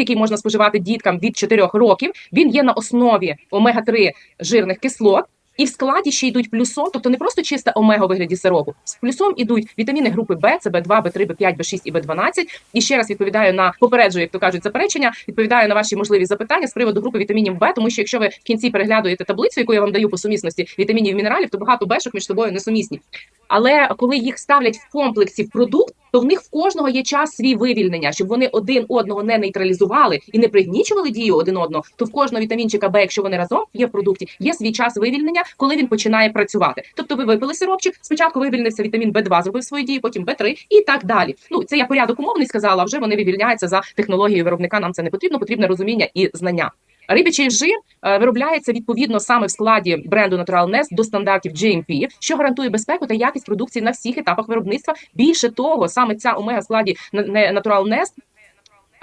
який можна споживати діткам від 4 років. Він є на основі омега-3 жирних кислот. І в складі ще йдуть плюсом, тобто не просто чиста омега у вигляді сиропу. З плюсом ідуть вітаміни групи Б, це Б2, Б3, Б5, Б6 і Б12. І ще раз відповідаю на попереджую, як то кажуть, заперечення. Відповідаю на ваші можливі запитання з приводу групи вітамінів Б, тому що якщо ви в кінці переглядуєте таблицю, яку я вам даю по сумісності вітамінів і мінералів, то багато бешок між собою несумісні. Але коли їх ставлять в комплексі в продукт, то в них в кожного є час свій вивільнення, щоб вони один одного не нейтралізували і не пригнічували дію один одного. То в кожного вітамінчика Б, якщо вони разом є в продукті, є свій час вивільнення, коли він починає працювати. Тобто, ви випили сиропчик, спочатку вивільнився вітамін Б2, зробив свою дію, потім Б3 і так далі. Ну це я порядок умовний сказала. а Вже вони вивільняються за технологією виробника. Нам це не потрібно, потрібне розуміння і знання. Рибячий жир е, виробляється відповідно саме в складі бренду Natural Nest до стандартів GMP, що гарантує безпеку та якість продукції на всіх етапах виробництва. Більше того, саме ця омега складі на- не- Natural Nest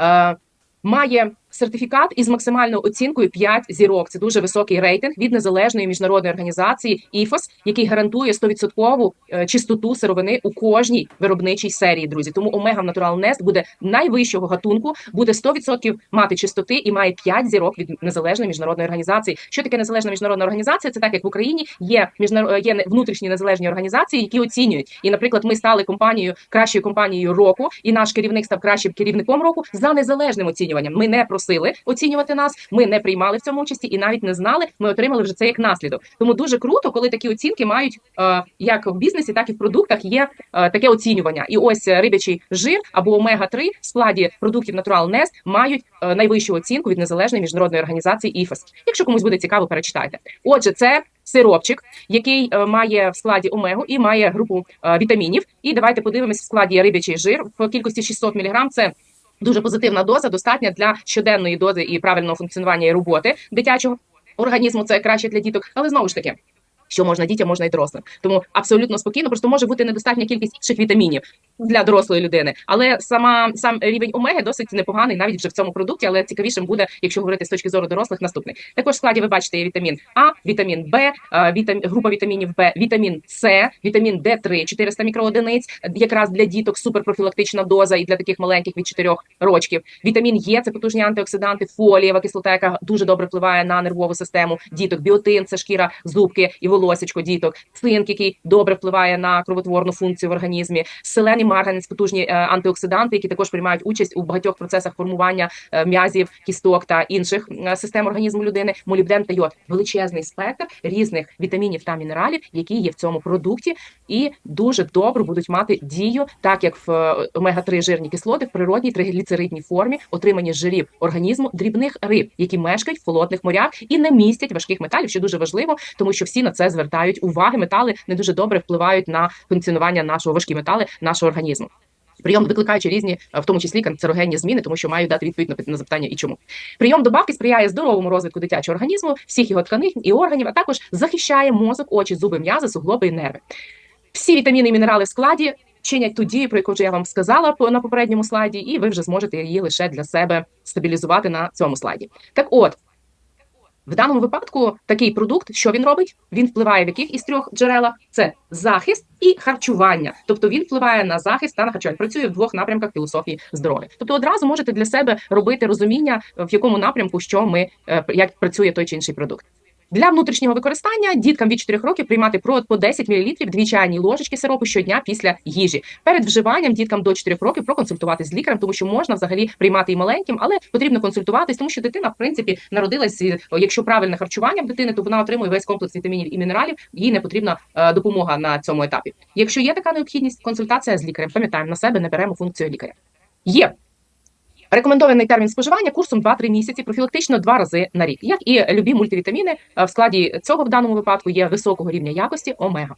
е, має сертифікат із максимальною оцінкою 5 зірок. Це дуже високий рейтинг від незалежної міжнародної організації IFOS, який гарантує 100% е, чистоту сировини у кожній виробничій серії. Друзі, тому омега в Natural Nest буде найвищого гатунку, буде 100% мати чистоти і має 5 зірок від незалежної міжнародної організації. Що таке незалежна міжнародна організація? Це так як в Україні є міжнар... є внутрішні незалежні організації, які оцінюють. І, наприклад, ми стали компанією кращою компанією року, і наш керівник став кращим керівником року за незалежним оцінюванням. Ми не просили оцінювати нас, ми не приймали в цьому участі і навіть не знали. Ми отримали вже це як наслідок. Тому дуже круто, коли такі оцінки мають е, як в бізнесі, так і в продуктах є е, таке оцінювання. І ось рибячий жир або омега 3 в складі продуктів Natural Nest мають е, найвищу оцінку від незалежної міжнародної організації IFAS. Якщо комусь буде цікаво, перечитайте. Отже, це сиропчик, який е, має в складі омегу і має групу е, вітамінів. І давайте подивимось в складі рибячий жир в кількості 600 мг. Це Дуже позитивна доза, достатня для щоденної дози і правильного функціонування і роботи дитячого організму. Це краще для діток, але знову ж таки. Що можна дітям, можна і дорослим, тому абсолютно спокійно. Просто може бути недостатня кількість інших вітамінів для дорослої людини. Але сама сам рівень омеги досить непоганий, навіть вже в цьому продукті. Але цікавішим буде, якщо говорити з точки зору дорослих, наступний. Також в складі ви бачите є вітамін А, вітамін Б, вітам... група вітамінів Б, вітамін С, вітамін Д3, 400 мікроодиниць, якраз для діток суперпрофілактична доза і для таких маленьких від 4 рочків. Вітамін Е це потужні антиоксиданти, фолієва кислота, яка дуже добре впливає на нервову систему діток. Біотин це шкіра, зубки і волосечко діток. Цинк, який добре впливає на кровотворну функцію в організмі. Селен марганець потужні е, антиоксиданти, які також приймають участь у багатьох процесах формування е, м'язів, кісток та інших е, систем організму людини. Молібден та йод величезний спектр різних вітамінів та мінералів, які є в цьому продукті, і дуже добре будуть мати дію, так як в е, омега-3 жирні кислоти в природній тригліцеридній формі, отримані жирів організму дрібних риб, які мешкають в холодних морях і не містять важких металів, що дуже важливо, тому що всі на це звертають уваги. Метали не дуже добре впливають на функціонування нашого важкі метали нашого організму. Прийом викликаючи різні, в тому числі канцерогенні зміни, тому що маю дати відповідь на запитання і чому. Прийом добавки сприяє здоровому розвитку дитячого організму, всіх його тканин і органів, а також захищає мозок, очі, зуби, м'язи, суглоби і нерви. Всі вітаміни і мінерали в складі чинять ту дію, про яку вже я вам сказала на попередньому слайді, і ви вже зможете її лише для себе стабілізувати на цьому слайді. Так от. В даному випадку такий продукт, що він робить? Він впливає в яких із трьох джерелах? Це захист і харчування. Тобто він впливає на захист та на харчування. Працює в двох напрямках філософії здоров'я. Тобто одразу можете для себе робити розуміння, в якому напрямку що ми е, як працює той чи інший продукт. Для внутрішнього використання діткам від 4 років приймати провод по 10 мл, дві чайні ложечки сиропу щодня після їжі. Перед вживанням діткам до 4 років проконсультуватись з лікарем, тому що можна взагалі приймати і маленьким, але потрібно консультуватись, тому що дитина, в принципі, народилась. Якщо правильне харчування дитини, то вона отримує весь комплекс вітамінів і мінералів. Їй не потрібна е, допомога на цьому етапі. Якщо є така необхідність, консультація з лікарем. Пам'ятаємо на себе, не беремо функцію лікаря. Є Рекомендований термін споживання курсом 2-3 місяці, профілактично два рази на рік. Як і любі мультивітаміни, е, в складі цього в даному випадку є високого рівня якості омега.